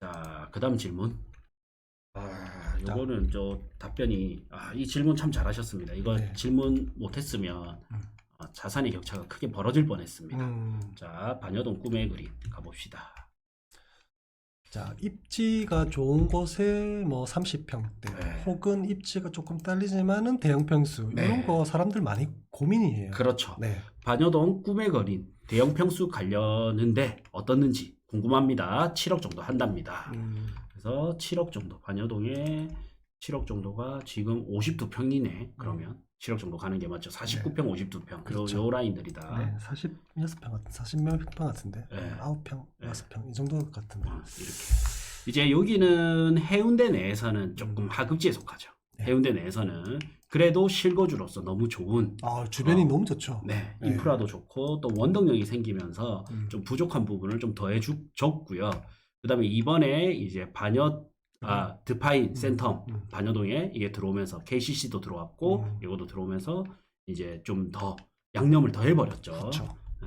자, 그 다음 질문. 아, 요거는 저 답변이 아, 이 질문 참 잘하셨습니다. 이거 네. 질문 못했으면 음. 어, 자산의 격차가 크게 벌어질 뻔했습니다. 음, 자, 반여동 꿈의 그림 가봅시다. 자 입지가 좋은 곳에 뭐 30평대 네. 혹은 입지가 조금 딸리지만은 대형 평수 네. 이런 거 사람들 많이 고민이에요. 그렇죠. 네. 반여동 꿈의 거린 대형 평수 가려는데 어떻는지 궁금합니다. 7억 정도 한답니다. 음, 그래서 7억 정도 반여동에 7억 정도가 지금 52평이네. 그러면 7억 정도 가는 게 맞죠. 49평, 52평. 음. 그렇죠. 요, 요 라인들이다. 네, 46평 같은 40몇 평 같은데 네. 9평, 네. 6평 이 정도 같은데. 어, 이렇게. 이제 여기는 해운대 내에서는 조금 하급지에 속하죠. 네. 해운대 내에서는 그래도 실거주로서 너무 좋은 아 주변이 어. 너무 좋죠. 네, 네. 인프라도 좋고 또 원동력이 생기면서 음. 좀 부족한 부분을 좀 더해 줬고요. 그다음에 이번에 이제 반여 아 드파인 음. 센텀 음. 반여동에 이게 들어오면서 KCC도 들어왔고 음. 이것도 들어오면서 이제 좀 더 양념을 더 해버렸죠. 그렇죠. 예.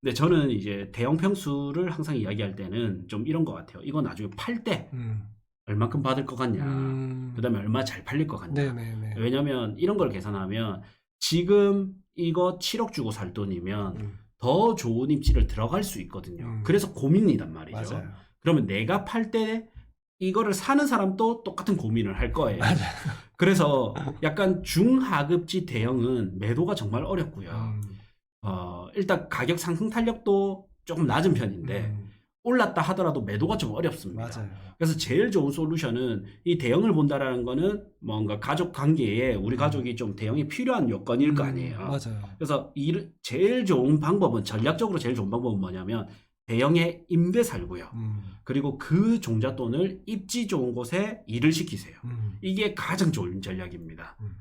근데 저는 이제 대형 평수를 항상 이야기할 때는 좀 이런 것 같아요. 이거 나중에 팔때 음. 얼마큼 받을 것 같냐. 음. 그다음에 얼마 잘 팔릴 것 같냐. 네네네. 왜냐면 이런 걸 계산하면 지금 이거 7억 주고 살 돈이면 음, 더 좋은 입지를 들어갈 수 있거든요. 음. 그래서 고민이단 말이죠. 맞아요. 그러면 내가 팔 때 이거를 사는 사람도 똑같은 고민을 할 거예요. 맞아요. 그래서 약간 중하급지 대형은 매도가 정말 어렵고요. 음, 어, 일단 가격 상승 탄력도 조금 낮은 편인데 음, 올랐다 하더라도 매도가 좀 어렵습니다. 맞아요. 그래서 제일 좋은 솔루션은 이 대형을 본다라는 거는 뭔가 가족 관계에 우리 가족이 좀 대형이 필요한 요건일 거 음, 아니에요. 맞아요. 그래서 이 제일 좋은 방법은 전략적으로 제일 좋은 방법은 뭐냐면 대형에 임대 살고요. 음, 그리고 그 종잣돈을 입지 좋은 곳에 일을 시키세요. 음, 이게 가장 좋은 전략입니다. 음.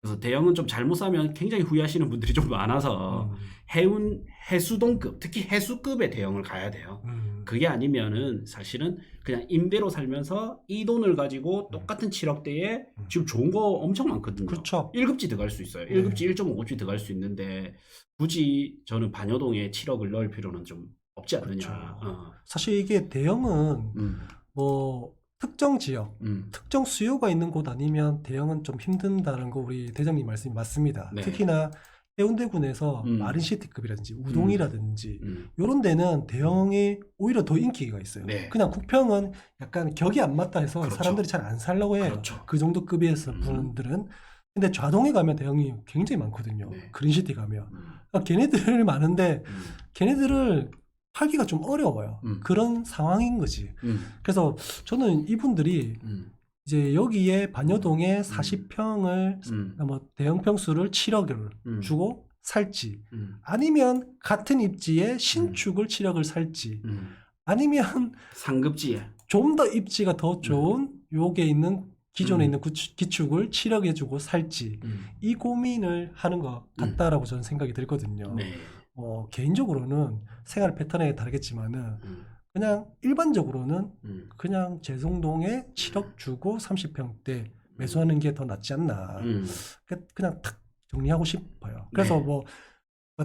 그래서 대형은 좀 잘못 사면 굉장히 후회하시는 분들이 좀 많아서 음, 해운 해수동급 특히 해수급의 대형을 가야 돼요. 음, 그게 아니면은 사실은 그냥 임대로 살면서 이 돈을 가지고 똑같은 7억대에 음. 지금 좋은 거 엄청 많거든요. 그렇죠. 1급지 들어갈 수 있어요. 네. 1급지 1.5급지 들어갈 수 있는데 굳이 저는 반여동에 7억을 넣을 필요는 좀 없지 않느냐. 그렇죠. 어. 사실 이게 대형은 음, 뭐 특정 지역, 음, 특정 수요가 있는 곳 아니면 대형은 좀 힘든다는 거 우리 대장님 말씀이 맞습니다. 네. 특히나 해운대군에서 음. 마린시티급이라든지 우동이라든지 음. 이런 데는 대형이 오히려 더 인기가 있어요. 네. 그냥 국평은 약간 격이 안 맞다 해서 그렇죠. 사람들이 잘 안 살려고 해요. 그렇죠. 그 정도 급에서 음. 분들은. 근데 좌동에 가면 대형이 굉장히 많거든요. 네. 그린시티 가면. 음, 그러니까 걔네들 많은데 음, 걔네들을 팔기가 좀 어려워요. 음. 그런 상황인 거지. 음, 그래서 저는 이분들이 음, 이제 여기에 반여동에 40평을 음, 뭐 대형 평수를 7억을 음. 주고 살지 음, 아니면 같은 입지에 신축을 7억을 살지 음. 아니면 상급지에 좀 더 입지가 더 좋은 요게 있는 기존에 음. 있는 구축, 기축을 7억에 주고 살지 음, 이 고민을 하는 것 같다라고 저는 생각이 들거든요. 네. 어, 개인적으로는 생활 패턴에 다르겠지만은 음, 그냥 일반적으로는 음, 그냥 재송동에 7억 주고 30평대 매수하는 게 더 낫지 않나. 음, 그- 그냥 탁 정리하고 싶어요. 그래서 네. 뭐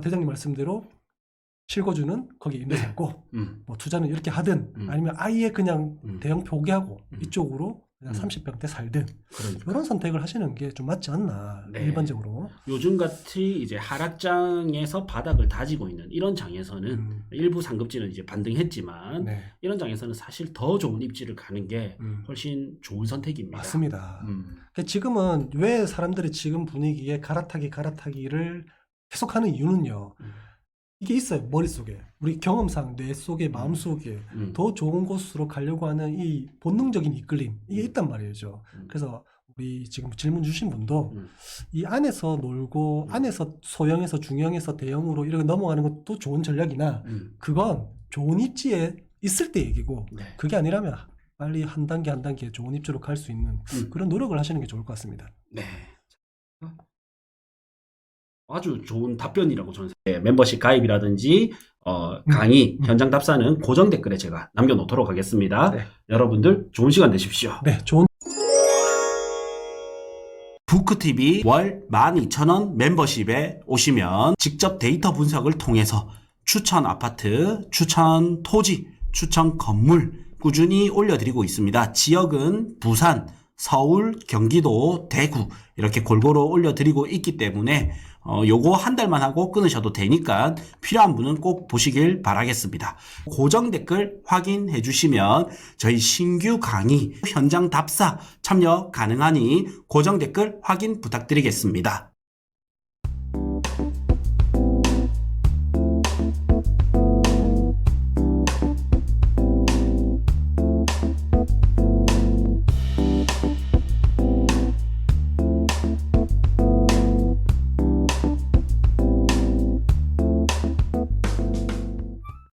대장님 말씀대로 실거주는 거기 임대 네. 잡고 음, 뭐 투자는 이렇게 하든 음. 아니면 아예 그냥 음. 대형 포기하고 음. 이쪽으로 그냥 음. 30평대 살든 그러니까. 이런 선택을 하시는 게 좀 맞지 않나 네. 일반적으로. 요즘 같이 이제 하락장에서 바닥을 다지고 있는 이런 장에서는 음. 일부 상급지는 이제 반등했지만 네. 이런 장에서는 사실 더 좋은 입지를 가는 게 음. 훨씬 좋은 선택입니다. 맞습니다. 음, 그러니까 지금은 왜 사람들이 지금 분위기에 갈아타기 갈아타기를 계속하는 이유는요. 음. 이게 있어요 머릿속에 우리 경험상 뇌 속에 마음 속에 음, 더 좋은 곳으로 가려고 하는 이 본능적인 이끌림 이게 있단 말이죠. 음. 그래서 우리 지금 질문 주신 분도 음. 이 안에서 놀고 음. 안에서 소형에서 중형에서 대형으로 이렇게 넘어가는 것도 좋은 전략이나 음, 그건 좋은 입지에 있을 때 얘기고 네. 그게 아니라면 빨리 한 단계 한 단계 좋은 입지로 갈 수 있는 음. 그런 노력을 하시는 게 좋을 것 같습니다. 네. 아주 좋은 답변이라고 저는 생각해요. 멤버십 가입이라든지 어, 강의, 음. 현장 답사는 고정 댓글에 제가 남겨놓도록 하겠습니다. 네. 여러분들 좋은 시간 되십시오. 네, 좋은 부크TV 월 12,000원 멤버십에 오시면 직접 데이터 분석을 통해서 추천 아파트, 추천 토지, 추천 건물 꾸준히 올려드리고 있습니다. 지역은 부산, 서울, 경기도, 대구 이렇게 골고루 올려드리고 있기 때문에 어, 요거 한 달만 하고 끊으셔도 되니까 필요한 분은 꼭 보시길 바라겠습니다. 고정 댓글 확인해 주시면 저희 신규 강의 현장 답사 참여 가능하니 고정 댓글 확인 부탁드리겠습니다.